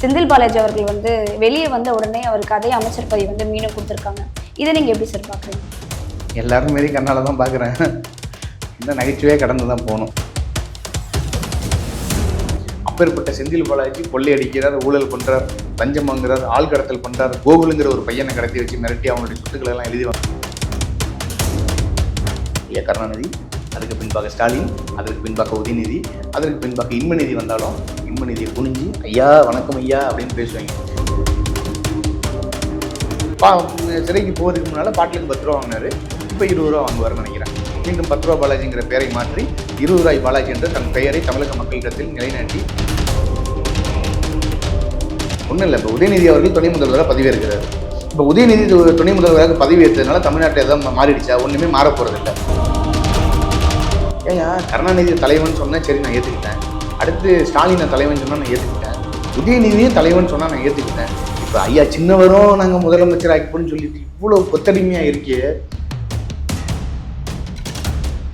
செந்தில் பாலாஜி அவர்கள் வந்து வெளியே வந்த உடனே அவர் கதை அமைச்சர் பதவி வந்து மீண்டும் கொடுத்துருக்காங்க. இதை நீங்கள் எப்படி சார் பார்க்குறீங்க? எல்லாரும் மாரி கண்ணால் தான் பார்க்குறேன். இந்த நகைச்சுவையே கடந்து தான் போகணும். அப்பேற்பட்ட செந்தில் பாலாஜி கொள்ளையடிக்கிறார் ஊழல் பண்ணுறார் லஞ்சம் வாங்குறார் ஆள் கடத்தல் பண்ணுறார் கோகுலுங்கிற ஒரு பையனை கடத்தி வச்சு மிரட்டி அவனுடைய சொத்துக்களை எல்லாம் எழுதி வாங்க கருணாநிதி அதுக்கு பின்பாக ஸ்டாலின் அதற்கு பின்பாக உதயநிதி அதற்கு பின்பாக இன்பநிதி வந்தாலும் இன்பநிதியை குனிஞ்சு ஐயா வணக்கம் ஐயா அப்படின்னு பேசுவாங்க. பா சிறைக்கு போகிறதுக்கு முன்னால் பாட்டிலுக்கு பத்து ரூபா வாங்கினாரு. இப்போ இருபது ரூபா வாங்குவார்னு நினைக்கிறேன். மீண்டும் பத்து ரூபா பாலாஜிங்கிற பெயரை மாற்றி இருபது ரூபாய் பாலாஜி என்று தன் பெயரை தமிழக மக்களிடத்தில் நிலைநாட்டி ஒன்றும் இல்லை இப்போ உதயநிதி அவர்கள் துணை முதல்வராக பதவியேற்கிறார் இப்போ உதயநிதி துணை முதல்வராக பதவி ஏற்றதுனால தமிழ்நாட்டில் எதாவது மாறிடுச்சா? ஒன்றுமே மாற போகிறதில்ல ஏன் கருணாநிதி தலைவன் சொன்னேன் சரி நான் ஏற்றுக்கிட்டேன் அடுத்து ஸ்டாலினை தலைவன் சொன்னால் நான் ஏற்றுக்கிட்டேன் உதயநிதியும் தலைவன் சொன்னால் நான் ஏற்றுக்கிட்டேன் இப்போ ஐயா சின்னவரும் நாங்கள் முதலமைச்சர் ஆக்கிப்போன்னு சொல்லிட்டு இவ்வளோ கொத்தடிமையாக இருக்கே.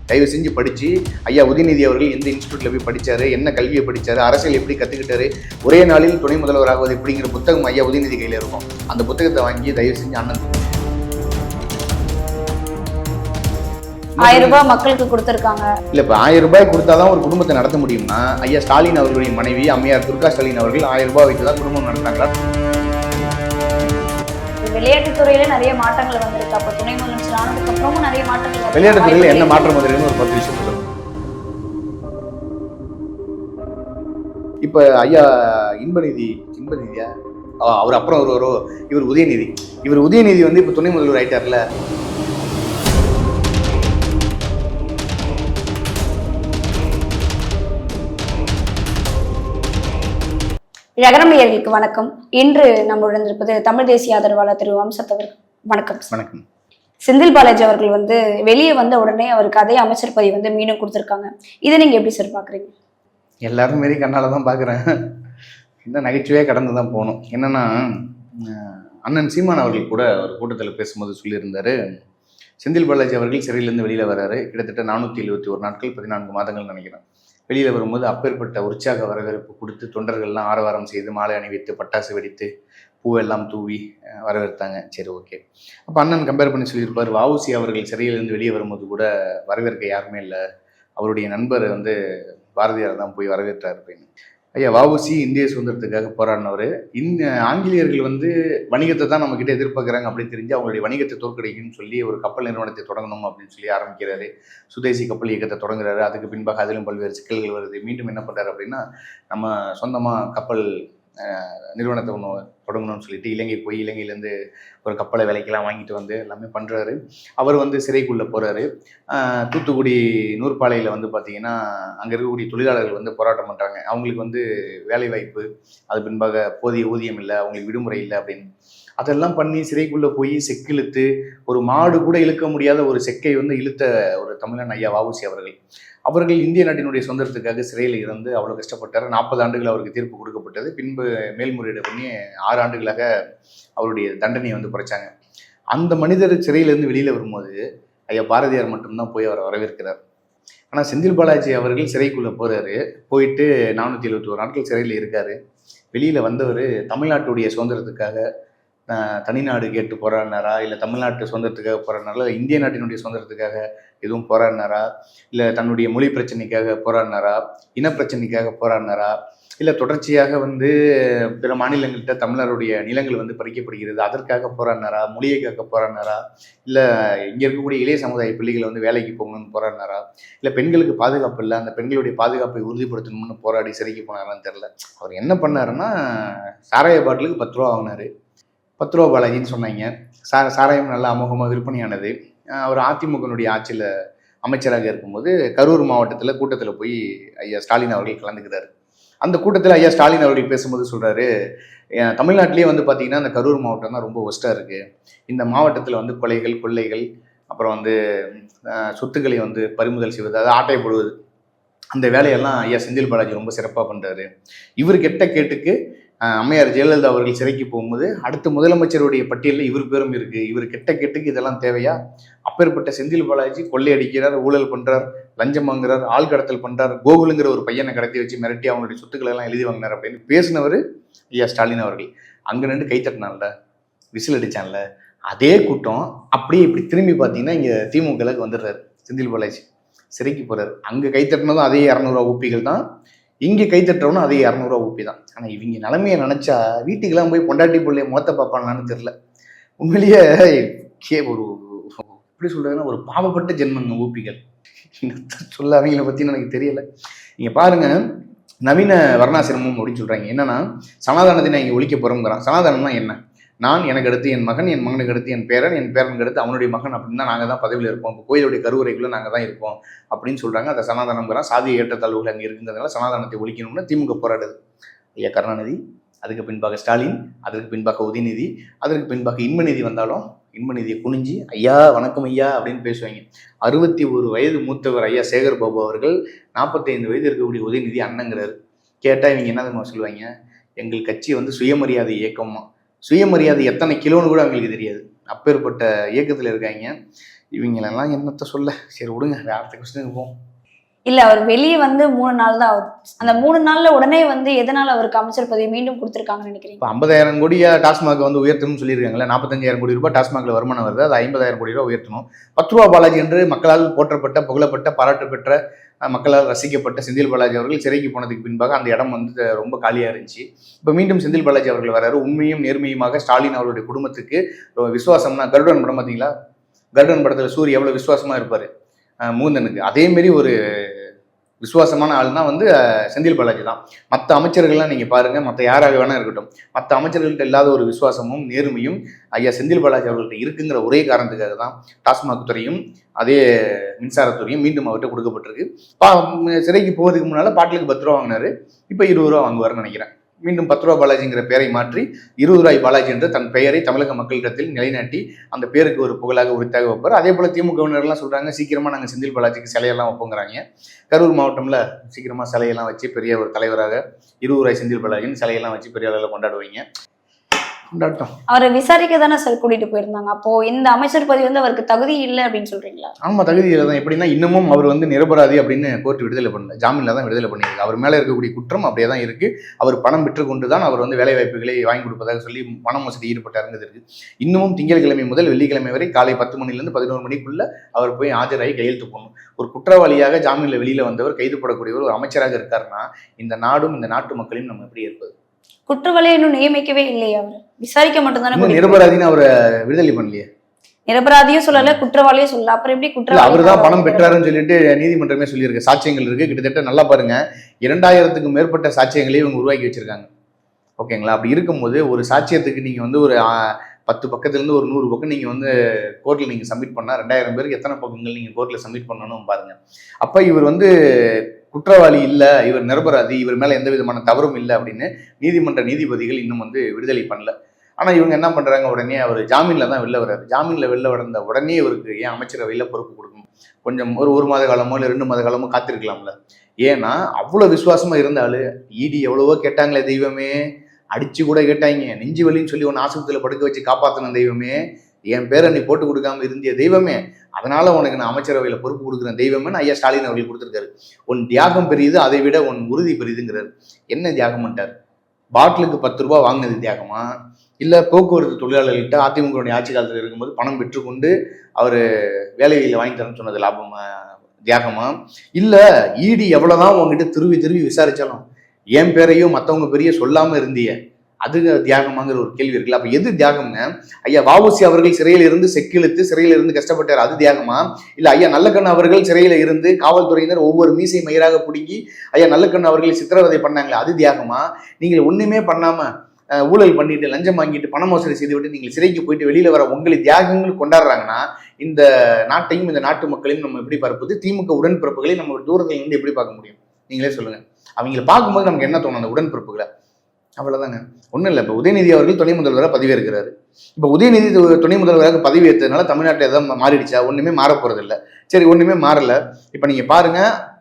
தயவு செஞ்சு படித்து ஐயா உதயநிதி அவர்கள் எந்த இன்ஸ்டியூட்டில் போய் படித்தார் என்ன கல்வியை படித்தார் அரசியல் எப்படி கற்றுக்கிட்டாரு ஒரே நாளில் துணை முதல்வராகுவது எப்படிங்கிற புத்தகம் ஐயா உதயநிதி கையில் இருக்கும். அந்த புத்தகத்தை வாங்கி தயவு செஞ்சு அண்ணன் ஆயிரம் ரூபாய் மக்களுக்கு கொடுத்துருக்காங்க. இல்லை இப்போ ஆயிரம் ரூபாய் கொடுத்தாதான் ஒரு குடும்பத்தை நடத்த முடியும்னா ஐயா ஸ்டாலின் அவர்களுடைய மனைவி அம்மையார் துர்கா ஸ்டாலின் அவர்கள் ஆயிரம் ரூபாய் வைத்து தான் குடும்பம் நடத்தாங்களா விளையாட்டுத்துறையில நிறைய மாற்றங்கள் வந்திருக்கு. அப்போ துணை முதலமைச்சர் ஆனதுக்கு அப்புறமும் நிறைய மாற்றங்கள். விளையாட்டுத்துறையில் என்ன மாற்றம் வந்திருக்குன்னு ஒரு பத்து விஷயம் சொல்லுங்க. இப்போ ஐயா இன்பநிதி இன்பநிதியா? அவர் அப்புறம் ஒரு இவர் உதயநிதி. இவர் உதயநிதி வந்து இப்போ துணை முதல்வர் ஆயிட்டார்ல. நகரமையர்களுக்கு வணக்கம். இன்று நம்முடன் இருப்பது தமிழ் தேசிய ஆதரவாளர் திரு வம்சத்தவர் வணக்கம். வணக்கம். செந்தில் பாலாஜி அவர்கள் வந்து வெளியே வந்த உடனே அவருக்கு அதே அமைச்சர் பதவி வந்து மீண்டும் கொடுத்துருக்காங்க. இதை நீங்க எப்படி சார் பாக்குறீங்க எல்லாரும் மாரி கண்ணால் தான் பார்க்குறேன். இந்த நகைச்சுவையாக கடந்து தான் போகணும். என்னென்னா அண்ணன் சீமான் அவர்கள் கூட ஒரு கூட்டத்தில் பேசும்போது சொல்லியிருந்தாரு செந்தில் பாலாஜி அவர்கள் சிறையிலேருந்து வெளியில் வராரு. கிட்டத்தட்ட நானூற்றி எழுபத்தி ஒரு நாட்கள் பதினான்கு மாதங்கள் நினைக்கிறேன். வெளியில் வரும்போது அப்பேற்பட்ட உற்சாக வரவேற்பு கொடுத்து தொண்டர்கள்லாம் ஆரவாரம் செய்து மாலை அணிவித்து பட்டாசு வெடித்து பூவெல்லாம் தூவி அஹ், வரவேற்றாங்க சரி ஓகே. அப்போ அண்ணன் கம்பேர் பண்ணி சொல்லியிருப்பார். வஉசி அவர்கள் சிறையிலிருந்து வெளியே வரும்போது கூட வரவேற்க யாருமே இல்லை. அவருடைய நண்பர் வந்து பாரதியார் தான் போய் வரவேற்றார் அப்படின்னு. ஐயா வஉசி இந்திய சுதந்திரத்துக்காக போராடினவர். இந்த ஆங்கிலேயர்கள் வந்து வணிகத்தை தான் நம்மக்கிட்ட எதிர்பார்க்குறாங்க அப்படின்னு தெரிஞ்சு அவங்களுடைய வணிகத்தை தோற்கடிக்கணும்னு சொல்லி ஒரு கப்பல் நிறுவனத்தை தொடங்கணும் அப்படின்னு சொல்லி ஆரம்பிக்கிறாரு. சுதேசி கப்பல் இயக்கத்தை தொடங்குறாரு. அதுக்கு பின்பாக அதிலும் பல்வேறு சிக்கல்கள் வருது. மீண்டும் என்ன பண்ணுறாரு அப்படின்னா நம்ம சொந்தமாக கப்பல் நிறுவனத்தை ஒன்று தொடங்கணும்னு சொல்லிட்டு இலங்கை போய் இலங்கையிலேருந்து ஒரு கப்பலை விலைக்கெல்லாம் வாங்கிட்டு வந்து எல்லாமே பண்ணுறாரு அவர் வந்து சிறைக்குள்ளே போகிறாரு தூத்துக்குடி நூற்பாலையில் வந்து பார்த்தீங்கன்னா அங்கே இருக்கக்கூடிய தொழிலாளர்கள் வந்து போராட்டம் பண்ணுறாங்க அவங்களுக்கு வந்து வேலை வாய்ப்பு அது பின்பாக போதிய ஊதியம் இல்லை அவங்களுக்கு விடுமுறை இல்லை அப்படின்னு. அதெல்லாம் பண்ணி சிறைக்குள்ளே போய் செக்கிழுத்து ஒரு மாடு கூட இழுக்க முடியாத ஒரு செக்கை வந்து இழுத்த ஒரு தமிழன் ஐயா வாவுசி அவர்கள். அவர்கள் இந்திய நாட்டினுடைய சுதந்திரத்துக்காக சிறையில் இருந்து அவ்வளோ கஷ்டப்பட்டார். நாற்பது ஆண்டுகள் அவருக்கு தீர்ப்பு கொடுக்கப்பட்டது. பின்பு மேல்முறையீடு பண்ணி ஆறு ஆண்டுகளாக அவருடைய தண்டனையை வந்து குறைச்சாங்க. அந்த மனிதர் சிறையிலேருந்து வெளியில் வரும்போது ஐயா பாரதியார் மட்டும்தான் போய் அவரை வரவேற்கிறார். ஆனால் செந்தில் பாலாஜி அவர்கள் சிறைக்குள்ளே போகிறாரு போயிட்டு நானூற்றி எழுபத்தி ஒரு நாட்கள் சிறையில் இருக்கார். வெளியில் வந்தவர் தமிழ்நாட்டுடைய சுதந்திரத்துக்காக தனிநாடு கேட்டு போராடினாரா? இல்லை தமிழ்நாட்டு சுதந்திரத்துக்காக போராடினாரா? இல்லை இந்திய நாட்டினுடைய சுதந்திரத்துக்காக எதுவும் போராடினாரா? இல்லை தன்னுடைய மொழி பிரச்சனைக்காக போராடினாரா? இனப்பிரச்சனைக்காக போராடினாரா? இல்லை தொடர்ச்சியாக வந்து பிற மாநிலங்கள்கிட்ட தமிழருடைய நிலங்கள் வந்து பறிக்கப்படுகிறது அதற்காக போராடினாரா? மொழியைக்காக போராடினாரா? இல்லை இங்கே இருக்கக்கூடிய இளைய சமுதாய பிள்ளைகளை வந்து வேலைக்கு போகணும்னு போராடினாரா? இல்லை பெண்களுக்கு பாதுகாப்பு இல்லை அந்த பெண்களுடைய பாதுகாப்பை உறுதிப்படுத்தணும்னு போராடி சிறைக்கு போனாரான்னு தெரில அவர் என்ன பண்ணாருன்னா சாராய பாட்டிலுக்கு பத்து ரூபா வாங்கினாரு. பத்து ரூபா பாலாஜின்னு சொன்னாங்க. சா சாராயம் நல்லா அமோகமாக விற்பனையானது. அவர் அதிமுகனுடைய ஆட்சியில் அமைச்சராக இருக்கும்போது கரூர் மாவட்டத்தில் கூட்டத்தில் போய் ஐயா ஸ்டாலின் அவர்கள் கலந்துக்கிறாரு அந்த கூட்டத்தில் ஐயா ஸ்டாலின் அவர்கள் பேசும்போது சொல்கிறாரு தமிழ்நாட்டிலேயே வந்து பார்த்தீங்கன்னா அந்த கரூர் மாவட்டம் தான் ரொம்ப ஒஸ்ட்டாக இருக்குது இந்த மாவட்டத்தில் வந்து கொலைகள் கொள்ளைகள் அப்புறம் வந்து சொத்துக்களை வந்து பறிமுதல் செய்வது அதாவது ஆட்டை போடுவது அந்த வேலையெல்லாம் ஐயா செந்தில் பாலாஜி ரொம்ப சிறப்பாக பண்ணுறாரு இவர் கெட்ட கேட்டுக்கு அம்மையார் ஜெயலலிதா அவர்கள் சிறைக்கு போகும்போது அடுத்த முதலமைச்சருடைய பட்டியலில் இவர் பேரும் இருக்குது இவர் கெட்ட கெட்டுக்கு இதெல்லாம் தேவையா? அப்பேற்பட்ட செந்தில் பாலாஜி கொள்ளையடிக்கிறார் ஊழல் பண்ணுறார் லஞ்சம் வாங்குறார் ஆள் கடத்தல் பண்றார் கோகுலுங்கிற ஒரு பையனை கடத்தி வச்சு மிரட்டி அவங்களுடைய சொத்துக்களை எல்லாம் எழுதி வாங்கினார் அப்படின்னு பேசினவர் ஐயா ஸ்டாலின் அவர்கள். அங்க நின்று கை தட்டினான்ல விசில் அடிச்சான்ல. அதே கூட்டம் அப்படியே இப்படி திரும்பி பார்த்தீங்கன்னா இங்கே திமுகலுக்கு வந்துடுறாரு செந்தில் பாலாஜி. சிறைக்கு போறாரு. அங்கே கைத்தட்டினதும் அதே இரநூறுவா ஊப்பிகள் தான். இங்கே கை தட்டுறவனும் அதே இரநூறுவா ஊப்பி தான். ஆனால் இவங்க நிலமையை நினைச்சா வீட்டுக்கெல்லாம் போய் பொண்டாட்டி பிள்ளைய மொத்த பார்ப்பாங்களான்னு தெரியல. உண்மையிலேயே கே ஒரு எப்படி சொல்கிறதுன்னா ஒரு பாவப்பட்ட ஜென்மங்க ஊப்பிகள். என்னத்த சொல்ல அவங்கள பத்தி எனக்கு தெரியல. நீங்கள் பாருங்க நவீன வர்ணாசிரமம் அப்படின்னு சொல்கிறாங்க என்னன்னா சனாதானத்தை நான் இங்கே ஒழிக்க போகிறோங்கிறான் சனாதானம்னா என்ன? நான் எனக்கு அடுத்து என் மகன் என் மகனுக்கு அடுத்து என் பேரன் என் பேரனுக்கு அடுத்து அவனுடைய மகன் அப்படின்னு தான் நாங்கள் தான் பதவியில் இருப்போம். இப்போ கோயிலுடைய கருவறைக்குள்ளே நாங்கள் தான் இருப்போம் அப்படின்னு சொல்கிறாங்க அந்த சனாதனம்ங்கிறான் சாதிய ஏற்றத்தாழ்வுகள் அங்கே இருக்குங்கிறதுனால சனாதனத்தை ஒழிக்கணும்னு திமுக போராடுது. ஐயா கருணாநிதி அதுக்கு பின்பாக ஸ்டாலின் அதற்கு பின்பாக உதயநிதி அதற்கு பின்பாக இன்பநிதி வந்தாலும் இன்பநிதியை குனிஞ்சு ஐயா வணக்கம் ஐயா அப்படின்னு பேசுவாங்க. அறுபத்தி ஒரு வயது மூத்தவர் ஐயா சேகர் பாபு அவர்கள் நாற்பத்தைந்து வயது இருக்கக்கூடிய உதயநிதி அண்ணங்கிறார். கேட்டால் இவங்க என்ன தெரியுமா சொல்லுவாங்க? எங்கள் கட்சி வந்து சுயமரியாதை இயக்கமாக சுயமரியாதை எத்தனை கிலோன்னு கூட அவங்களுக்கு தெரியாது. அப்பேற்பட்ட இயக்கத்தில் இருக்காங்க. இவங்களெல்லாம் என்னத்த சொல்ல? சரி விடுங்க. அடுத்த கொஸ்டினுக்கு போவோம். இல்ல அவர் வெளியே வந்து மூணு நாள் தான் ஆகுது. அந்த மூணு நாள்ல உடனே வந்து எதனால அவருக்கு அமைச்சர் பதவி மீண்டும் கொடுத்திருக்காங்கன்னு நினைக்கிறீங்க? இப்போ ஐம்பதாயிரம் கோடியா டாஸ்மாக் வந்து உயர்த்தணும்னு சொல்லியிருக்காங்களே நாற்பத்தஞ்சாயிரம் கோடி ரூபாய் டாஸ்மாக்ல வருமானம் வருது அது ஐம்பதாயிரம் கோடி ரூபாய் உயர்த்தணும். பத்து ரூபா பாலாஜி என்று மக்களால் போற்றப்பட்ட புகழப்பட்ட பாராட்டு பெற்ற மக்களால் ரசிக்கப்பட்ட செந்தில் பாலாஜி அவர்கள் சிறைக்கு போனதுக்கு பின்பாக அந்த இடம் வந்து ரொம்ப காலியாக இருந்துச்சு. இப்போ மீண்டும் செந்தில் பாலாஜி அவர்கள் வராரு. உண்மையும் நேர்மையுமாக ஸ்டாலின் அவருடைய குடும்பத்துக்கு விசுவாசம்னா கருடன் படம் பார்த்தீங்களா? கருடன் படத்தில் சூரிய எவ்வளோ விசுவாசமாக இருப்பார்? மூந்தனுக்கு. அதேமாரி ஒரு விசுவாசமான ஆள்னா வந்து செந்தில் பாலாஜி தான். மற்ற அமைச்சர்கள்லாம் நீங்கள் பாருங்கள் மற்ற யாராக வேணா இருக்கட்டும். மற்ற அமைச்சர்கள்ட்ட இல்லாத ஒரு விசுவாசமும் நேர்மையும் ஐயா செந்தில் பாலாஜி அவர்கள்ட்ட இருக்குங்கிற ஒரே காரணத்துக்காக தான் டாஸ்மாக் துறையும் அதே மின்சாரத்துறையும் மீண்டும் அவர்கிட்ட கொடுக்கப்பட்டிருக்கு. பா சிறைக்கு போகிறதுக்கு முன்னால் பாட்டிலுக்கு பத்து ரூபா வாங்கினாரு. இப்போ இருபது ரூபா வாங்குவார்னு நினைக்கிறேன். மீண்டும் பத்து ரூபா பாலாஜிங்கிற பெயரை மாற்றி இருபது ரூபாய் பாலாஜி என்று தன் பெயரை தமிழக மக்களிடத்தில் நிலைநாட்டி அந்த பேருக்கு ஒரு புகழாக உரித்தாக வைப்பார். அதே போல திமுகவினர்லாம் சொல்றாங்க சீக்கிரமா நாங்கள் செந்தில் பாலாஜிக்கு சிலையெல்லாம் வைப்போங்கிறாங்க. கரூர் மாவட்டம்ல சீக்கிரமா சிலையெல்லாம் வச்சு பெரிய ஒரு தலைவராக இருபது ரூபாய் செந்தில் பாலாஜின்னு சிலையெல்லாம் வச்சு பெரிய அளவில் கொண்டாடுவீங்க. அவரை விசாரிக்க தானே சார் கூட்டிட்டு போயிருந்தாங்க. அப்போ இந்த அமைச்சர் பதவி வந்து அவருக்கு தகுதி இல்லை அப்படின்னு சொல்றீங்களா? ஆமா தகுதியில தான். எப்படின்னா இன்னமும் அவர் வந்து நிரபராதி அப்படின்னு கோர்ட் விடுதலை பண்ணல ஜாமீன்ல தான் விடுதலை பண்ணியிருக்கு. அவர் மேல இருக்கக்கூடிய குற்றம் அப்படியே தான் இருக்கு. அவர் பணம் பெற்றுக்கொண்டு தான் அவர் வந்து வேலை வாய்ப்புகளை வாங்கி கொடுப்பதாக சொல்லி பண மோசடி ஈடுபட்டாருங்கிறது இருக்கு. இன்னமும் திங்கட்கிழமை முதல் வெள்ளிக்கிழமை வரை காலை பத்து மணிலேருந்து பதினோரு மணிக்குள்ள அவர் போய் ஆஜராகி கையெழுத்து போடணும். ஒரு குற்றவாளியாக ஜாமீன்ல வெளியில வந்தவர் கைது போடக்கூடியவர் ஒரு அமைச்சராக இருக்காருன்னா இந்த நாடும் இந்த நாட்டு மக்களையும் நம்ம எப்படி இருப்பது குற்றவாளியை இன்னும் நியமிக்கவே இல்லையா அவர். விசாரிக்க மட்டும் தானே இன்னும் நிரபராதின்னு அவரை விடுதலை பண்ணலையே? நிரபராதியும் சொல்லல குற்றவாளியும் சொல்லல. அப்புறம் எப்படி குற்றவாளி அவர் தான் பணம் பெற்றாருன்னு சொல்லிட்டு நீதிமன்றமே சொல்லியிருக்கு. சாட்சியங்கள் இருக்கு. கிட்டத்தட்ட நல்லா பாருங்க. இரண்டாயிரத்துக்கும் மேற்பட்ட சாட்சியங்களே இவங்க உருவாக்கி வச்சிருக்காங்க. ஓகேங்களா? அப்படி இருக்கும்போது ஒரு சாட்சியத்துக்கு நீங்க வந்து ஒரு பத்து பக்கத்துல இருந்து ஒரு நூறு பக்கம் நீங்க வந்து கோர்ட்ல நீங்க சப்மிட் பண்ணா ரெண்டாயிரம் பேருக்கு எத்தனை பக்கங்கள் நீங்க கோர்ட்ல சப்மிட் பண்ணணும் பாருங்க. அப்ப இவர் வந்து குற்றவாளி இல்லை இவர் நிரபராதி இவர் மேலே எந்த விதமான தவறும் இல்லை அப்படின்னு நீதிமன்ற நீதிபதிகள் இன்னும் வந்து விடுதலை பண்ணல. ஆனால் இவங்க என்ன பண்ணுறாங்க உடனே அவர் ஜாமீனில் தான் வெளில வர்றாரு. ஜாமீனில் வெளில வந்த உடனே இவருக்கு ஏன் அமைச்சரவையில் பொறுப்பு கொடுக்கணும்? கொஞ்சம் ஒரு ஒரு மாத காலமோ இல்லை ரெண்டு மாத காலமோ காத்திருக்கலாம்ல. ஏன்னா அவ்வளோ விசுவாசமாக இருந்தாலும் ஈடி எவ்வளவோ கேட்டாங்களே தெய்வமே அடிச்சு கூட கேட்டாங்க. நெஞ்சு வலின்னு சொல்லி ஒன்று ஆஸ்பத்திரியில் படுக்க வச்சு காப்பாற்றின தெய்வமே என் பேரை நீ போட்டு கொடுக்காம இருந்திய தெய்வமே அதனால உனக்கு நான் அமைச்சரவையில் பொறுப்பு கொடுக்குறேன். தெய்வமே ஐயா ஸ்டாலின் அவர்கள் கொடுத்துருக்காரு. உன் தியாகம் பெரியது அதை விட உன் உறுதி பெரியதுங்கிறார். என்ன தியாகம் பண்ணிட்டார்? பாட்டிலுக்கு பத்து ரூபாய் வாங்கினது தியாகமா? இல்லை போக்குவரத்து தொழிலாளர்கள்ட்ட அதிமுகவுடைய ஆட்சி காலத்தில் இருக்கும்போது பணம் பெற்றுக்கொண்டு அவர் வேலையில் வாங்கி தரேன்னு சொன்னது லாபமா தியாகமா? இல்லை ஈடி எவ்வளோதான் உங்ககிட்ட திருவி திருவி விசாரிச்சாலும் என் பேரையும் மற்றவங்க பெரிய சொல்லாமல் இருந்திய. அது தியாகமாங்கிற ஒரு கேள்வி இருக்குல்ல. அப்ப எது தியாகம்னு ஐயா வாவுசி அவர்கள் சிறையில் இருந்து செக்கிழுத்து சிறையில் இருந்து கஷ்டப்பட்டார். அது தியாகமா? இல்ல ஐயா நல்லக்கண்ணு அவர்கள் சிறையில இருந்து காவல்துறையினர் ஒவ்வொரு மீசை மயிராக பிடுங்கி ஐயா நல்லக்கண்ணு அவர்கள் சித்திரவதை பண்ணாங்களே அது தியாகமா? நீங்கள் ஒண்ணுமே பண்ணாம ஊழல் பண்ணிட்டு லஞ்சம் வாங்கிட்டு பண மோசடி செய்து விட்டு நீங்கள் சிறைக்கு போயிட்டு வெளியில வர உங்களை தியாகங்கள் கொண்டாடுறாங்கன்னா இந்த நாட்டையும் இந்த நாட்டு மக்களையும் நம்ம எப்படி பார்ப்பது? திமுக உடன்பிறப்புகளை நம்ம தூரத்தில் இருந்து எப்படி பார்க்க முடியும்? நீங்களே சொல்லுங்க. அவங்கள பார்க்கும்போது நமக்கு என்ன தோணும் அந்த உடன்பிறப்புகளை? அவ்வளோதாங்க ஒன்றும் இல்லை. இப்போ உதயநிதி அவர்கள் துணை முதல்வராக பதவியேற்கிறாரு இப்போ உதயநிதி துணை முதல்வராக பதவியேற்றதுனால தமிழ்நாட்டில் எதாவது மாறிடுச்சா? ஒன்றுமே மாற போகிறது இல்லை சரி ஒன்றுமே மாறலை. இப்போ நீங்கள் பாருங்க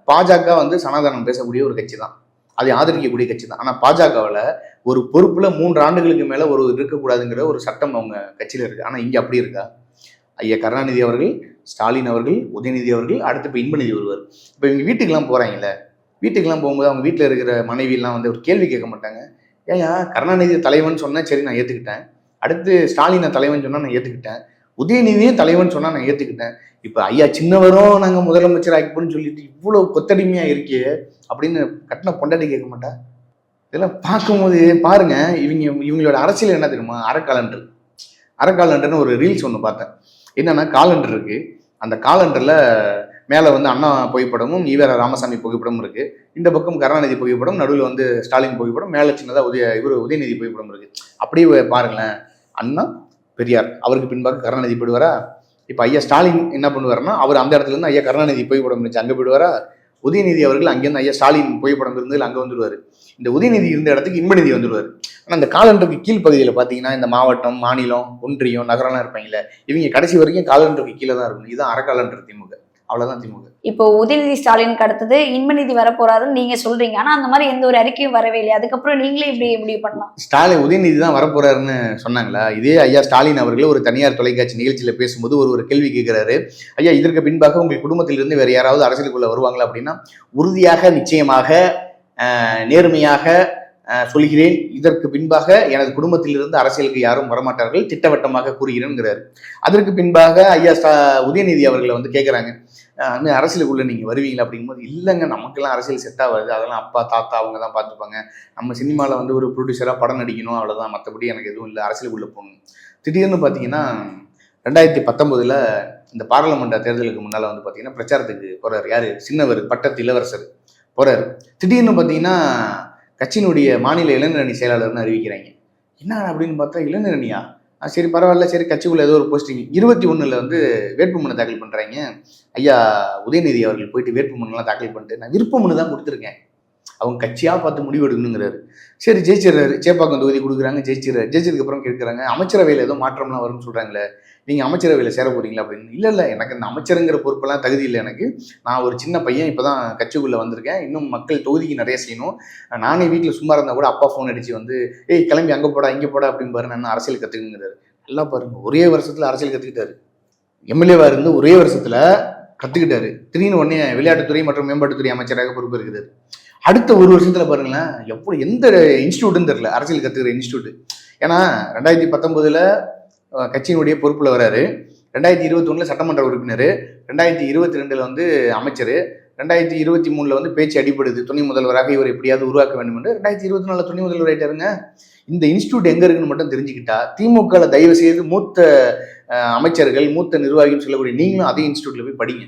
பாஜக வந்து சனாதனம் பேசக்கூடிய ஒரு கட்சி தான் அதை ஆதரிக்கக்கூடிய கட்சி தான் ஆனால் பாஜகவில் ஒரு பொறுப்பில் மூன்று ஆண்டுகளுக்கு மேலே ஒரு இருக்கக்கூடாதுங்கிற ஒரு சட்டம் அவங்க கட்சியில் இருக்குது ஆனால் இங்கே அப்படி இருக்கா? ஐயா கருணாநிதி அவர்கள் ஸ்டாலின் அவர்கள் உதயநிதி அவர்கள் அடுத்து இப்போ இன்பநிதி வருவார் இப்போ இவங்க வீட்டுக்கெல்லாம் போகிறாங்கல்ல வீட்டுக்கெல்லாம் போகும்போது அவங்க வீட்டில் இருக்கிற மனைவியெல்லாம் வந்து ஒரு கேள்வி கேட்க மாட்டாங்க. ஏயா கருணாநிதி தலைவன் சொன்னேன் சரி நான் ஏற்றுக்கிட்டேன் அடுத்து ஸ்டாலினை தலைவன் சொன்னால் நான் ஏற்றுக்கிட்டேன் உதயநிதியும் தலைவன் சொன்னால் நான் ஏற்றுக்கிட்டேன் இப்போ ஐயா சின்னவரும் நாங்கள் முதலமைச்சர் ஆக்கிப்போன்னு சொல்லிட்டு இவ்வளோ கொத்தடிமையாக இருக்கே அப்படின்னு கட்டின பொண்டாட்டி கேட்க மாட்டேன் இதெல்லாம் பார்க்கும்போது பாருங்க இவங்க இவங்களோட அரசியல் என்ன தெரியுமா? அறக்காலண்டர் அறக்காலண்டர்னு ஒரு ரீல்ஸ் ஒன்று பார்த்தேன். என்னன்னா காலண்டர் இருக்கு. அந்த காலண்டரில் மேலே வந்து அண்ணா புகைப்படமும் ஈவேரா ராமசாமி புகைப்படமும் இருக்கு. இந்த பக்கம் கருணாநிதி புகைப்படம் நடுவில் வந்து ஸ்டாலின் புகைப்படம் மேலே சின்னதாக உதய இவர் உதயநிதி புகைப்படம் இருக்கு. அப்படியே பாருங்களேன். அண்ணா பெரியார் அவருக்கு பின்பாக கருணாநிதி போயிடுவாரா? இப்போ ஐயா ஸ்டாலின் என்ன பண்ணுவாருன்னா அவர் அந்த இடத்துல இருந்து ஐயா கருணாநிதி புகைப்படம் இருந்துச்சு அங்கே போயிடுவாரா? உதயநிதி அவர்கள் அங்கேருந்து ஐயா ஸ்டாலின் புகைப்படம் இருந்ததில் அங்கே வந்துடுவார். இந்த உதயநிதி இருந்த இடத்துக்கு இன்பநிதி வந்துடுவார். ஆனால் அந்த காலண்டருக்கு கீழ்ப்பகுதியில் பார்த்தீங்கன்னா இந்த மாவட்டம் மாநிலம் ஒன்றியம் நகரம்லாம் இருப்பாங்களே இவங்க கடைசி வரைக்கும் காலண்டருக்கு கீழே தான் இருக்கணும். இதுதான் அறக்காலண்டர் திமுக. அவ்வளோதான் திமுக. இப்போ உதயநிதி ஸ்டாலினுக்கு அடுத்தது இன்பநிதி வரப்போறாருன்னு நீங்க சொல்றீங்க. ஆனா அந்த மாதிரி எந்த ஒரு அறிக்கையும் வரவே இல்லை அதுக்கப்புறம் நீங்களே இப்படி இப்படி பண்ணலாம். ஸ்டாலின் உதயநிதி தான் வரப்போறாருன்னு சொன்னாங்களா? இதே ஐயா ஸ்டாலின் அவர்கள் ஒரு தனியார் தொலைக்காட்சி நிகழ்ச்சியில பேசும்போது ஒரு ஒரு கேள்வி கேட்கிறாரு ஐயா இதற்கு பின்பாக உங்கள் குடும்பத்திலிருந்து வேற யாராவது அரசியலுக்குள்ள வருவாங்களா அப்படின்னா உறுதியாக நிச்சயமாக நேர்மையாக சொல்கிறேன். இதற்கு பின்பாக எனது குடும்பத்திலிருந்து அரசியலுக்கு யாரும் வரமாட்டார்கள். திட்டவட்டமாக கூறுகிறேன்ங்கிறாரு. அதற்கு பின்பாக ஐயா ஸ்டா உதயநிதி அவர்களை வந்து கேட்குறாங்க அந்த அரசியலுக்குள்ளே நீங்கள் வருவீங்களா அப்படிங்கும்போது இல்லைங்க நமக்கெல்லாம் அரசியல் செட் ஆகாது. அதெல்லாம் அப்பா தாத்தா அவங்க தான் பார்த்துப்பாங்க. நம்ம சினிமாவில் வந்து ஒரு ப்ரொடியூசராக படம் நடிக்கணும் அவ்வளோதான் மற்றபடி எனக்கு எதுவும் இல்லை. அரசியலுக்குள்ளே போகணும். திடீர்னு பார்த்தீங்கன்னா ரெண்டாயிரத்தி பத்தொம்போதில் இந்த பாராளுமன்ற தேர்தலுக்கு முன்னால் வந்து பார்த்தீங்கன்னா பிரச்சாரத்துக்கு போகிறார் யார்? சின்னவர் பட்டத்து இளவரசர் போகிறார் திடீர்னு பார்த்தீங்கன்னா கட்சியினுடைய மாநில இளைஞரணி செயலாளர்னு அறிவிக்கிறாங்க. என்ன அப்படின்னு பார்த்தா இளைஞரணியா? சரி பரவாயில்ல. சரி கட்சிக்குள்ள ஏதோ ஒரு போஸ்டிங் இருபத்தி ஒன்றில் வந்து வேட்புமனு தாக்கல் பண்ணுறாங்க ஐயா உதயநிதி அவர்கள் போயிட்டு வேட்புமனுலாம் தாக்கல் பண்ணிட்டு நான் விருப்பமனு தான் கொடுத்துருக்கேன். அவங்க கட்சியாக பார்த்து முடிவு எடுக்கணுங்கிறாரு. சரி ஜெயிச்சிடுறாரு. சேப்பாக்கம் தொகுதி கொடுக்குறாங்க ஜெயிச்சிடுறாரு. ஜெயிச்சதுக்கு அப்புறம் கேட்குறாங்க அமைச்சரவையில் ஏதோ மாற்றம்லாம் வரும்னு சொல்கிறாங்களே நீங்கள் அமைச்சரவையில் சேர போறீங்களா அப்படின்னு? இல்லை இல்லை. எனக்கு இந்த அமைச்சருங்கிற பொறுப்பெல்லாம் தகுதி இல்லை எனக்கு. நான் ஒரு சின்ன பையன் இப்போ தான் கட்சிக்குள்ளே வந்திருக்கேன். இன்னும் மக்கள் தொகுதிக்கு நிறைய செய்யணும். நானே வீட்டில் சும்மா இருந்தால் கூட அப்பா ஃபோன் அடித்து வந்து ஏய் கிளம்பி அங்கே போடா இங்கே போடா அப்படின்னு பாரு நான் அரசியல் கற்றுக்குங்கிறாரு நல்லா பாருங்க. ஒரே வருஷத்தில் அரசியல் கற்றுக்கிட்டாரு எம்எல்ஏவாக இருந்து ஒரே வருஷத்தில் கற்றுக்கிட்டாரு திடீர்னு உடனே விளையாட்டுத்துறை மற்றும் மேம்பாட்டுத்துறை அமைச்சராக பொறுப்பு இருக்குது அடுத்த ஒரு வருஷத்தில் பாருங்களேன் எப்படி எந்த இன்ஸ்டியூட்டுன்னு தெரில அரசியல் கற்றுக்கிற இன்ஸ்டியூட் ஏன்னா ரெண்டாயிரத்தி பத்தொம்போதில் கட்சியினுடைய பொறுப்பில் வராரு. ரெண்டாயிரத்தி இருபத்தொன்னில் சட்டமன்ற உறுப்பினர். ரெண்டாயிரத்தி இருபத்தி ரெண்டில் வந்து அமைச்சர். ரெண்டாயிரத்தி இருபத்தி மூணில் வந்து பேச்சு அடிப்படுது துணை முதல்வராக இவர் எப்படியாவது உருவாக்க வேண்டும் என்று. ரெண்டாயிரத்தி இருபத்தி நாலில் துணை முதல்வர் ஆகிட்டாருங்க இந்த இன்ஸ்டியூட் எங்கே இருக்குன்னு மட்டும் தெரிஞ்சுக்கிட்டா திமுகவில் தயவு செய்து மூத்த அமைச்சர்கள் மூத்த நிர்வாகின்னு சொல்லக்கூடிய நீங்களும் அதே இன்ஸ்டியூட்டில் போய் படிங்க.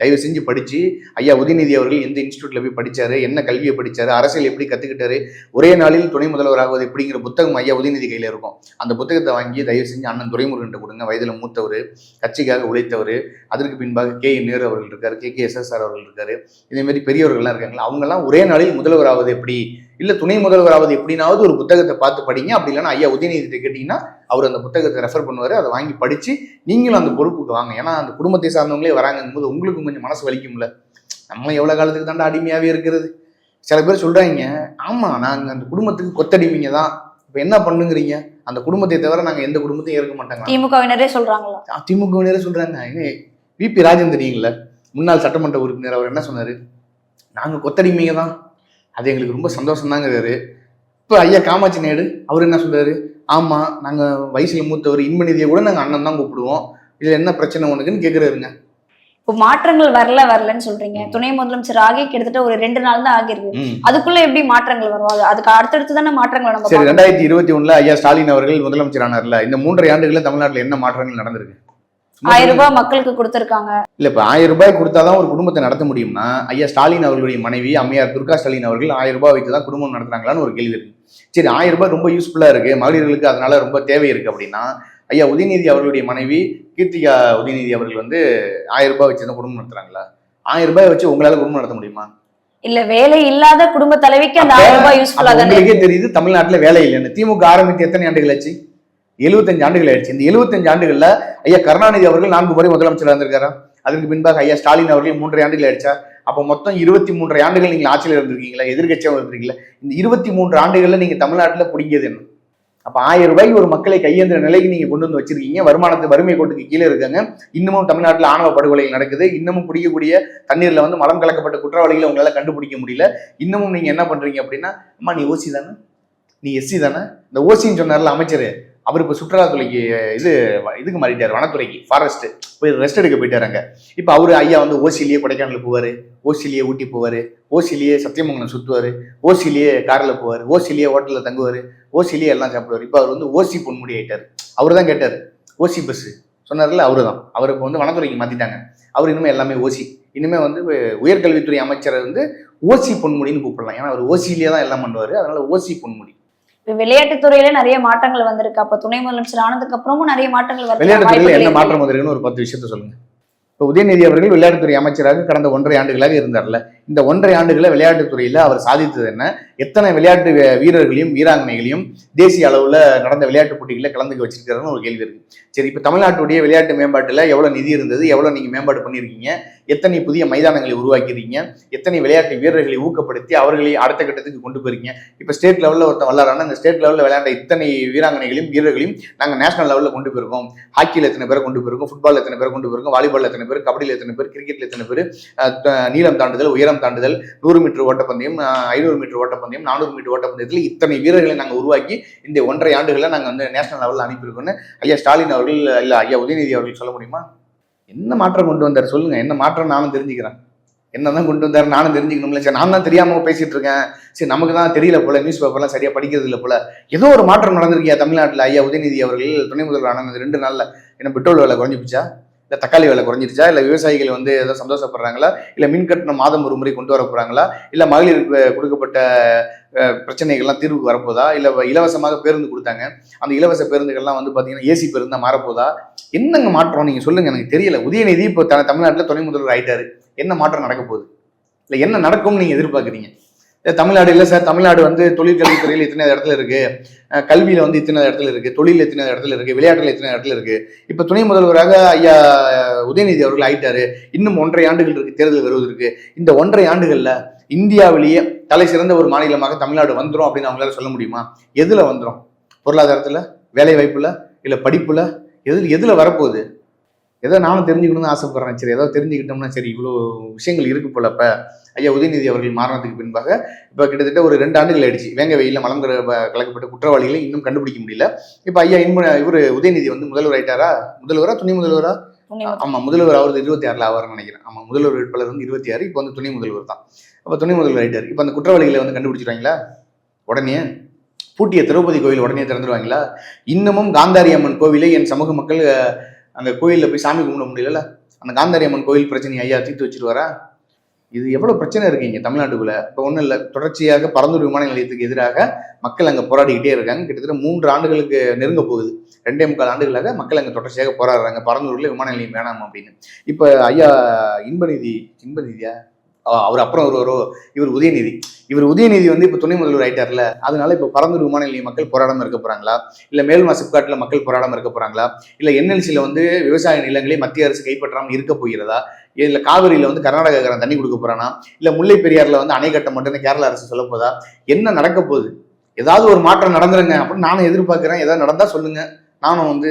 தயவு செஞ்சு படித்து ஐயா உதயநிதி அவர்கள் எந்த இன்ஸ்டியூட்டில் போய் படிச்சாரு? என்ன கல்வியை படிச்சாரு? அரசியல் எப்படி கற்றுக்கிட்டாரு ஒரே நாளில் துணை முதல்வர் ஆகுவது எப்படிங்கிற புத்தகம் ஐயா உதயநிதி கையில் இருக்கும். அந்த புத்தகத்தை வாங்கி தயவு செஞ்சு அண்ணன் துரைமுருகன் கொடுங்க. வயதில் மூத்தவர் கட்சிக்காக உழைத்தவர் அதற்கு பின்பாக கே என் நேரு அவர்கள் இருக்காரு கே கே எஸ்எஸ்ஆர் அவர்கள் இருக்காரு. இதே மாதிரி பெரியவர்கள்லாம் இருக்காங்களா அவங்கெல்லாம் ஒரே நாளில் முதல்வர் ஆவது எப்படி இல்லை துணை முதல்வர் ஆவது எப்படினாவது ஒரு புத்தகத்தை பார்த்து படிங்க அப்படி இல்லைன்னா ஐயா உதயநிதி கேட்டிங்கன்னா அவர் அந்த புத்தகத்தை ரெஃபர் பண்ணுவார் அதை வாங்கி படித்து நீங்களும் அந்த பொறுப்புக்கு வாங்க. ஏன்னா அந்த குடும்பத்தை சார்ந்தவங்களே வராங்கும் போது உங்களுக்கும் கொஞ்சம் மனசு வலிக்கும்ல. நம்ம எவ்வளோ காலத்துக்கு தாண்டா அடிமையாகவே இருக்கிறது? சில பேர் சொல்கிறாங்க ஆமாம் நாங்கள் அந்த குடும்பத்துக்கு கொத்தடிமைங்க தான். இப்போ என்ன பண்ணுங்கிறீங்க? அந்த குடும்பத்தை தவிர நாங்கள் எந்த குடும்பத்தையும் இருக்க மாட்டாங்க திமுகவினரே சொல்றாங்களா? திமுகவினரே சொல்றாங்க. விபி ராஜன் தெரியுங்கள முன்னாள் சட்டமன்ற உறுப்பினர் அவர் என்ன சொன்னாரு? நாங்க கொத்தடிமைங்க தான். அது எங்களுக்கு ரொம்ப சந்தோஷம் தாங்கிறாரு இப்போ ஐயா காமாட்சி நாயுடு அவர் என்ன சொல்றாரு? ஆமா நாங்க வயசுல மூத்தவர் இன்பநிதியை கூட நாங்க அண்ணன் தான் கூப்பிடுவோம். இதுல என்ன பிரச்சனை உனக்குன்னு கேக்குறாருங்க. இப்போ மாற்றங்கள் வரல வரலன்னு சொல்றீங்க. துணை முதலமைச்சர் ஆகி கிட்டத்தட்ட ஒரு ரெண்டு நாள் தான் ஆகிருக்கு. அதுக்குள்ள எப்படி மாற்றங்கள் வரும்? அது- அதுக்கு அடுத்தடுத்து தானே மாற்றங்களை நம்ம சரி. ரெண்டாயிரத்தி இருபத்தி ஒண்ணுல ஐயா ஸ்டாலின் அவர்கள் முதலமைச்சர் ஆனார்ல இந்த மூன்றரை ஆண்டுகள்ல தமிழ்நாட்டுல என்ன மாற்றங்கள் நடந்திருக்கு? ஆயிரம் ரூபாய் மக்களுக்கு கொடுத்திருக்காங்க. இல்ல இப்ப ஆயிரம் ரூபாய் கொடுத்தாதான் ஒரு குடும்பத்தை நடத்த முடியும்னா ஐயா ஸ்டாலின் அவர்களுடைய மனைவி அம்மையார் துர்கா ஸ்டாலின் அவர்கள் ஆயிரம் ரூபாய் வைத்து தான் குடும்பம் நடத்துறாங்களான்னு ஒரு கேள்வி இருக்கு. சரி ஆயிரம் ரூபாய் ரொம்ப யூஸ்ஃபுல்லா இருக்கு. மகளிர்களுக்கு அதனால ரொம்ப தேவை இருக்கு அப்படின்னா ஐயா உதயநிதி அவர்களுடைய மனைவி கீர்த்திகா உதயநிதி அவர்கள் வந்து ஆயிரம் ரூபாய் வச்சு தான் குடும்பம் நடத்துறாங்களா? ஆயிரம் ரூபாய் வச்சு உங்களால குடும்பம் நடத்த முடியுமா? இல்ல வேலை இல்லாத குடும்ப தலைவிக்கு அந்த ஆயிரம் ரூபாய் யூஸ்ஃபுல்லா தானே தெரியுது தமிழ்நாட்டுல வேலை இல்லைன்னு. திமுக ஆரம்பித்து எத்தனை ஆண்டுகள் ஆச்சு? எழுபத்தஞ்சு ஆண்டுகள் ஆயிடுச்சு. இந்த எழுபத்தஞ்சு ஆண்டுகள்ல ஐயா கருணாநிதி அவர்கள் நான்கு முறை முதலமைச்சர் வந்திருக்காரா அதற்கு பின்பாக ஐயா ஸ்டாலின் அவர்கள் மூன்றரை ஆண்டுகள் ஆயிடுச்சா? அப்போ மொத்தம் இருபத்தி மூன்றரை ஆண்டுகள் நீங்கள் ஆட்சியில் இருந்திருக்கீங்களா? எதிர்கட்சியாக இருந்திருக்கீங்களா? இந்த இருபத்தி மூன்று ஆண்டுகள்ல நீங்க தமிழ்நாட்டில் பிடிங்கியது என்ன? அப்போ ஆயிரம் ரூபாய்க்கு ஒரு மக்களை கையேந்திர நிலைக்கு நீங்க கொண்டு வந்து வச்சிருக்கீங்க. வருமானத்தை வறுமை கோட்டுக்கு கீழே இருக்காங்க. இன்னமும் தமிழ்நாட்டில் ஆணவ படுகொலைகள் நடக்குது. இன்னமும் குடிக்கக்கூடிய தண்ணீர்ல வந்து மலம் கலக்கப்பட்ட குற்றவாளிகளை உங்களால் கண்டுபிடிக்க முடியல. இன்னமும் நீங்க என்ன பண்றீங்க அப்படின்னா அம்மா நீ ஓசி தானே? நீ எஸ்சி தானே? இந்த ஓசின்னு சொன்னார்ல அமைச்சர். அவர் இப்போ சுற்றுலாத்துறைக்கு இது இதுக்கு மாறிட்டார் வனத்துறைக்கு ஃபாரஸ்ட் போய் ரெஸ்ட் எடுக்க போயிட்டாருங்க இப்போ அவர் ஐயா வந்து ஓசிலேயே கொடைக்கானல் போவார் ஓசிலேயே ஊட்டி போவார் ஓசிலேயே சத்தியமங்கலம் சுற்றுவார் ஓசிலேயே காரில் போவார் ஓசிலேயே ஹோட்டலில் தங்குவார் ஓசிலேயே எல்லாம் சாப்பிடுவார். இப்போ அவர் வந்து ஓசி பொன்முடி ஆயிட்டார். அவர் தான் கேட்டார் ஓசி பஸ்ஸு சொன்னார்ல அவரு தான். அவர் இப்போ வந்து வனத்துறைக்கு மாற்றிட்டாங்க அவர் இனிமேல் எல்லாமே ஓசி. இனிமேல் வந்து உயர்கல்வித்துறை அமைச்சரை வந்து ஓசி பொன்முடின்னு கூப்பிடலாம். ஏன்னா அவர் ஓசிலேயே தான் எல்லாம் பண்ணுவார். அதனால ஓசி பொன்முடி. இப்ப விளையாட்டுத்துறையில நிறைய மாற்றங்கள் வந்திருக்கு. அப்ப துணை முதலமைச்சர் ஆனதுக்கு அப்புறமும் நிறைய மாற்றங்கள் விளையாட்டுத்துறையில் என்ன மாற்றம் வந்திருக்குன்னு ஒரு பத்து விஷயத்த சொல்லுங்க. இப்போ உதயநிதி அவர்கள் விளையாட்டுத்துறை அமைச்சராக கடந்த ஒன்றரை ஆண்டுகளாக இருந்தார்ல. இந்த ஒன்றரை ஆண்டுகளில் விளையாட்டுத் துறையில் அவர் சாதித்தது என்ன? எத்தனை விளையாட்டு வீரர்களையும் வீராங்கனைகளையும் தேசிய அளவில் நடந்த விளையாட்டு போட்டிகளில் கலந்துக்க வச்சிருக்காருன்னு ஒரு கேள்வி இருக்கு. சரி இப்போ தமிழ்நாட்டுடைய விளையாட்டு மேம்பாட்டில் எவ்வளோ நிதி இருந்தது? எவ்வளோ நீங்கள் மேம்பாடு பண்ணியிருக்கீங்க எத்தனை புதிய மைதானங்களை உருவாக்கியிருக்கீங்க? எத்தனை விளையாட்டு வீரர்களை ஊக்கப்படுத்தி அவர்களை அடுத்த கட்டத்துக்கு கொண்டு போயிருக்கீங்க? இப்போ ஸ்டேட் லெவலில் ஒருத்தன் வல்லாரானா இந்த ஸ்டேட் லெவலில் விளையாண்ட இத்தனை வீராங்கனைகளையும் வீரர்களையும் நாங்கள் நேஷனல் லெவலில் கொண்டு போயிருக்கோம். ஹாக்கியில் எத்தனை பேரை கொண்டு போயிருக்கோம்? ஃபுட்பால் எத்தனை பேர் கொண்டு போயிருக்கோம்? வாலிபால் எத்தனை பேர்? கபடியில் எத்தனை பேர்? கிரிக்கெட்டில் எத்தனை பேர்? நீளம் தாண்டுதல் உயரம் தாண்டுதல் நூறு மீட்டர் ஓட்டப்பந்தயம் ஐநூறு மீட்டர் ஓட்டப்பந்தயம் நானூறு மீட்டர் ஓட்டப்பந்தயத்தில் இத்தனை வீரர்களை நாங்கள் உருவாக்கி இந்த ஒன்றரை ஆண்டுகளில் நாங்கள் வந்து நேஷனல் லெவலில் அனுப்பியிருக்கோம்னு ஐயா ஸ்டாலின் அவர்கள் இல்லை ஐயா உதயநிதி அவர்கள் சொல்ல முடியுமா? என்ன மாற்றம் கொண்டு வந்தார் சொல்லுங்க. என்ன மாற்றம் நானும் தெரிஞ்சுக்கிறேன். என்னதான் கொண்டு வந்தார் நானும் தெரிஞ்சுக்கணும்ல. சரி நான் தான் தெரியாம பேசிட்டு இருக்கேன். சரி நமக்கு தான் தெரியல போல நியூஸ் பேப்பர்லாம் சரியா படிக்கிறது இல்லை போல. ஏதோ ஒரு மாற்றம் நடந்திருக்கியா தமிழ்நாட்டில். ஐயா உதயநிதி அவர்கள் துணை முதல்வர் ஆனது ரெண்டு நாள்ல. என்ன பெட்ரோல் விலை குறைஞ்சிப்பிச்சா போச்சா இல்லை தக்காளி விலை குறைஞ்சிருச்சா? இல்லை விவசாயிகள் வந்து ஏதோ சந்தோஷப்படுறாங்களா? இல்லை மின் கட்டணம் மாதம் ஒரு முறை கொண்டு வர போறாங்களா இல்லை மகளிருக்கு கொடுக்கப்பட்ட பிரச்சனைகள்லாம் தீர்வுக்கு வரப்போதா? இல்லை இலவசமாக பேருந்து கொடுத்தாங்க. அந்த இலவச பேருந்துகள்லாம் வந்து பார்த்தீங்கன்னா ஏசி பேருந்தாக மாறப்போதா? என்னங்க மாற்றம்? நீங்க சொல்லுங்க. எனக்கு தெரியல. உதயநிதி இப்போ த தமிழ்நாட்டில் துணை முதல்வர் ஆயிட்டாரு. என்ன மாற்றம் நடக்க போகுது? இல்லை என்ன நடக்கும்னு நீங்க எதிர்பார்க்குறீங்க? தமிழ்நாடு இல்லை சார். தமிழ்நாடு வந்து தொழிற்கல்வித்துறையில் இத்தனை இடத்துல இருக்கு. கல்வியில் வந்து இத்தனை இடத்துல இருக்கு. தொழில் இத்தனை இடத்துல இருக்கு. விளையாட்டில் இத்தனை இடத்துல இருக்கு. இப்போ துணை முதல்வராக ஐயா உதயநிதி அவர்கள் ஆயிட்டாரு. இன்னும் ஒன்றரை ஆண்டுகள் இருக்கு தேர்தல் வருவதற்கு. இந்த ஒன்றரை ஆண்டுகளில் இந்தியாவிலேயே தலை சிறந்த ஒரு மாநிலமாக தமிழ்நாடு வந்துடும் அப்படின்னு அவங்களால சொல்ல முடியுமா? எதுல வந்துடும் பொருளாதாரத்தில்? வேலை வாய்ப்புல இல்லை படிப்புல? எதில் எதுல வரப்போகுது? ஏதோ நானும் தெரிஞ்சுக்கணும்னு ஆசைப்படுறேன். சரி ஏதோ தெரிஞ்சுக்கிட்டோம்னா சரி இவ்வளோ விஷயங்கள் இருக்கு போல ஐயா உதயநிதி அவர்கள் மாறினதுக்கு பின்பாக இப்போ கிட்டத்தட்ட ஒரு ரெண்டு ஆண்டுகள் ஆயிடுச்சு. வேங்க வெயில மலம் கல- கலக்கப்பட்ட குற்றவாளிகளை இன்னும் கண்டுபிடிக்க முடியல. இப்போ ஐயா இன்ப இவர் உதயநிதி வந்து முதல்வர் ஆயிட்டாரா? முதல்வரா துணை முதல்வரா. ஆமா முதல்வர் அவரது இருபத்தி ஆறுல ஆவார்னு நினைக்கிறேன். ஆமா முதல்வர் வேட்பாளர் வந்து இருபத்தி ஆறு இப்போ வந்து துணை முதல்வர் தான். அப்போ துணை முதல்வர் ஆயிட்டாரு. இப்போ அந்த குற்றவாளிகளை வந்து கண்டுபிடிச்சிருவாங்களா? உடனே? பூட்டிய திரௌபதி கோவில் உடனே திறந்துருவாங்களா? இன்னமும் காந்தாரி அம்மன் கோவிலை என் சமூக மக்கள் அந்த கோயிலில் போய் சாமி கும்பிட முடியல அந்த காந்தாரி அம்மன் கோயில் பிரச்சனை ஐயா தீர்த்து வச்சிருவாரா? இது எவ்வளவு பிரச்சனை இருக்கு இங்க தமிழ்நாட்டுக்குள்ள? இப்போ ஒன்றும் இல்லை. தொடர்ச்சியாக பரந்தூர் விமான நிலையத்துக்கு எதிராக மக்கள் அங்கே போராடிக்கிட்டே இருக்காங்க. கிட்டத்தட்ட மூன்று ஆண்டுகளுக்கு நெருங்க போகுது. ரெண்டே முக்கால் ஆண்டுகளாக மக்கள் அங்கே தொடர்ச்சியாக போராடுறாங்க. பரந்தூர்ல விமான நிலையம் வேணாம் அப்படின்னு. இப்போ ஐயா இன்பநிதி இன்பநிதியா? ஆ, அவர் அப்புறம் ஒருவரோ இவர் உதயநிதி. இவர் உதயநிதி வந்து இப்போ துணை முதல்வர் ஆயிட்டார்ல அதனால இப்போ பரந்தூர் விமான நிலைய மக்கள் போராடாம இருக்க போறாங்களா? இல்ல மேல்மா சிப்காட்ல மக்கள் போராடாமல் இருக்க போறாங்களா? இல்ல என்எல்சியில வந்து விவசாய நிலங்களை மத்திய அரசு கைப்பற்றாமல் இருக்க போகிறதா? இல்ல காவிரியில வந்து கர்நாடகாக்காரன் தண்ணி கொடுக்க போறானா? இல்ல முல்லை பெரியாறுல வந்து அணை கட்ட மட்டும்னு கேரள அரசு சொல்ல போதா? என்ன நடக்க போகுது? ஏதாவது ஒரு மாற்றம் நடந்துருங்க. அப்படின்னு நானும் எதிர்பார்க்கிறேன். ஏதாவது நடந்தா சொல்லுங்க. நானும் வந்து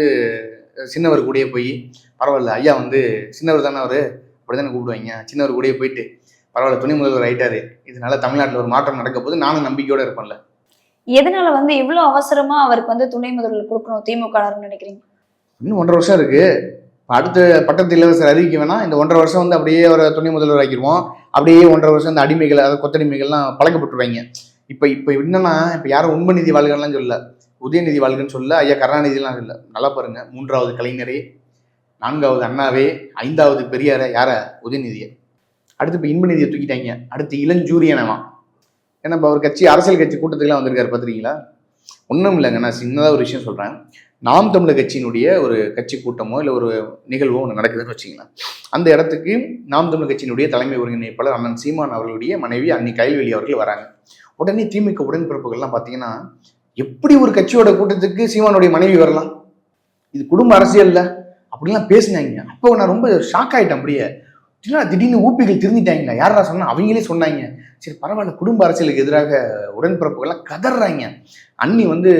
சின்னவர் கூடயே போய் பரவாயில்ல ஐயா வந்து சின்னவர் தானே அவரு? அப்படிதானே கூப்பிடுவாங்க. சின்னவர் கூடயே போயிட்டு பரவாயில்ல துணை முதல்வர் ஆயிட்டாரு. இதனால தமிழ்நாட்டில் ஒரு மாற்றம் நடக்க போது நானும் நம்பிக்கையோட இருப்பேன்ல. எதனால வந்து இவ்வளவு அவசரமா அவருக்கு வந்து துணை முதல்வர் கொடுக்கணும் திமுக நினைக்கிறீங்க? இன்னும் ஒன்றரை வருஷம் இருக்கு. அடுத்த பட்டத்து இளவரசர் அறிவிக்க வேணாம். இந்த ஒன்றரை வருஷம் வந்து அப்படியே ஒரு துணை முதல்வர் ஆக்கிடுவோம். அப்படியே ஒன்றரை வருஷம் இந்த அடிமைகள் அதாவது கொத்தடிமைகள்லாம் பழக்கப்பட்டுருவாங்க. இப்போ இப்போ என்னன்னா இப்போ யாரும் உண்மை நிதி வாழ்கன்லாம் சொல்லல. உதயநிதி வாழ்கன்னு சொல்ல ஐயா கருணாநிதிலாம் இல்லை நல்லா பாருங்க. மூன்றாவது கலைஞரே நான்காவது அண்ணாவே ஐந்தாவது பெரியார யார? உதயநிதியை. அடுத்து இப்போ இன்பநிதியை தூக்கிட்டாங்க. அடுத்து இளஞ்சூரியனவா ஏன்னா இப்போ அவர் கட்சி அரசியல் கட்சி கூட்டத்துக்குலாம் வந்திருக்காரு பார்த்துருக்கீங்களா ஒன்றும் இல்லைங்க நான் சின்னதாக ஒரு விஷயம் சொல்கிறேன் நாம் தமிழர் கட்சியினுடைய ஒரு கட்சி கூட்டமோ இல்லை ஒரு நிகழ்வோ ஒன்று நடக்குதுன்னு வச்சுங்களேன் அந்த இடத்துக்கு நாம் தமிழர் கட்சியினுடைய தலைமை ஒருங்கிணைப்பாளர் அண்ணன் சீமான் அவர்களுடைய மனைவி அன்னி கைல்வெளி அவர்கள் வராங்க. உடனே திமுக உடன்பிறப்புகள்லாம் பார்த்தீங்கன்னா எப்படி ஒரு கட்சியோட கூட்டத்துக்கு சீமானுடைய மனைவி வரலாம்? இது குடும்ப அரசியல்ல. அப்படிலாம் பேசினாங்க. அப்போ நான் ரொம்ப ஷாக் ஆகிட்டேன் அப்படியே. திடீர்னு ஊப்பிகள் திருந்திட்டாங்களா யாரா சொன்னா? அவங்களே சொன்னாங்க சரி பரவாயில்ல. குடும்ப அரசியலுக்கு எதிராக உடன்பிறப்புகள்லாம் கதறாங்க அண்ணி வந்து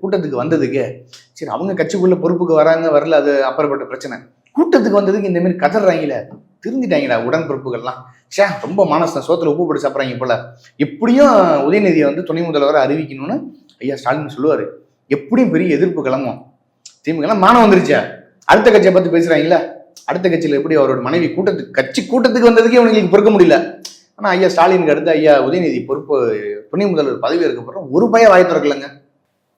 கூட்டத்துக்கு வந்ததுக்கு சரி அவங்க கட்சிக்குள்ள பொறுப்புக்கு வராங்க வரல அது அப்புறப்பட்ட பிரச்சனை. கூட்டத்துக்கு வந்ததுக்கு இந்த மாதிரி கதறாங்களே திருந்திட்டாங்கடா உடன்பிறப்புகள்லாம்? சே ரொம்ப மனசு சோத்துல உப்பு போட்டு சாப்பிட்றாங்க போல. எப்படியும் உதயநிதியை வந்து துணை முதல்வரை அறிவிக்கணும்னு ஐயா ஸ்டாலின் சொல்லுவாரு. எப்படியும் பெரிய எதிர்ப்பு கிளம்பும். திமுகலாம் மானம் வந்துருச்சா. அடுத்த கட்சியை பார்த்து பேசுறாங்களா அடுத்த கட்சியில் எப்படி அவரோட மனைவி கூட்டத்துக்கு கட்சி கூட்டத்துக்கு வந்ததுக்கே இவங்களுக்கு பொறுக்க முடியல. ஆனால் ஐயா ஸ்டாலினுக்கு அடுத்து ஐயா உதயநிதி பொறுப்பு துணை முதல்வர் பதவி இருக்கப்பறம் ஒரு பய வாய் திறக்கலங்க.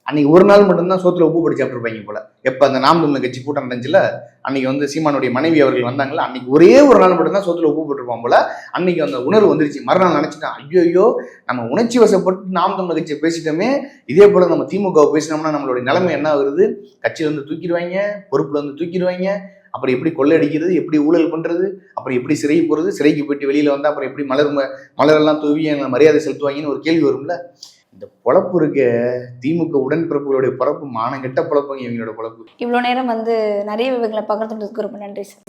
அன்னைக்கு ஒரு நாள் மட்டும்தான் சோத்துல உப்பு படிச்சு சாப்பிட்டுருப்பாங்க போல. எப்போ அந்த நாம் தமிழ் கட்சி கூட்டம் நடந்துச்சுல அன்னைக்கு வந்து சீமானுடைய மனைவி அவர்கள் வந்தாங்களா அன்னைக்கு ஒரே ஒரு நாள் மட்டும்தான் சோத்துல உப்பு போட்டுருப்பான் போல. அன்னைக்கு அந்த உணர்வு வந்துருச்சு. மறுநாள் நினைச்சிட்டான் ஐயோ ஐயோ நம்ம உணர்ச்சி வசப்பட்டு நாம் தமிழ் கட்சியை பேசிட்டோமே. இதே போல நம்ம திமுக பேசினோம்னா நம்மளுடைய நிலைமை என்ன ஆகுறது? கட்சியில இருந்து தூக்கிடுவாங்க பொறுப்புல இருந்து தூக்கிடுவாங்க. அப்புறம் எப்படி கொள்ளையடிக்கிறது எப்படி ஊழல் பண்ணுறது அப்புறம் எப்படி சிறைக்கு போகிறது சிறைக்கு போயிட்டு வெளியில் வந்தால் அப்புறம் எப்படி மலர் ம- மலரெல்லாம் தூவி எங்களை மரியாதை செலுத்துவாங்கன்னு ஒரு கேள்வி வரும்ல? இந்த பொழப்பு இருக்க திமுக உடன்பிறப்புகளுடைய பொழப்பு மானங்கெட்ட பொழப்புங்க இவங்களோட பொழப்பு. இவ்வளோ நேரம் வந்து நிறைய விவரங்களை பகிர்ந்துட்டதுக்கு ரொம்ப நன்றி சார்.